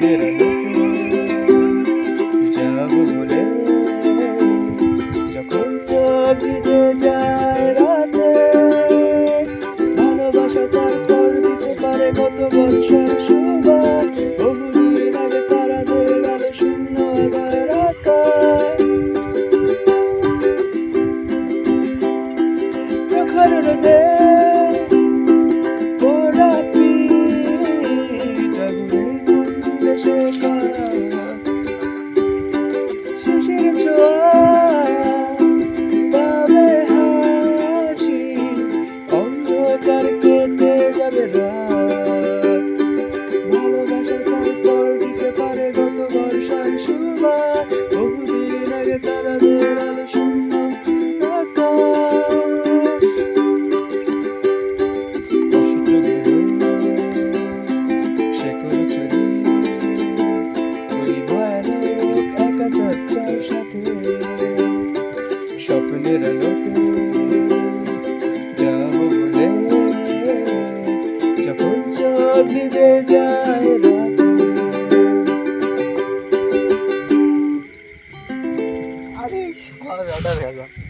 ফুলের যাব বলে। যখন চাঁদ ভিজে যায় রাতে, ভালোবাসা তার পর দিতে পারে কত বর্ষার সুবাস বহুদিন আগে তারাদের আলো শূন্য আগার আকাশ। প্রখর রোদের So far. আলোতে যাব বলে যখন চোখ আরে সারা রাডার গেল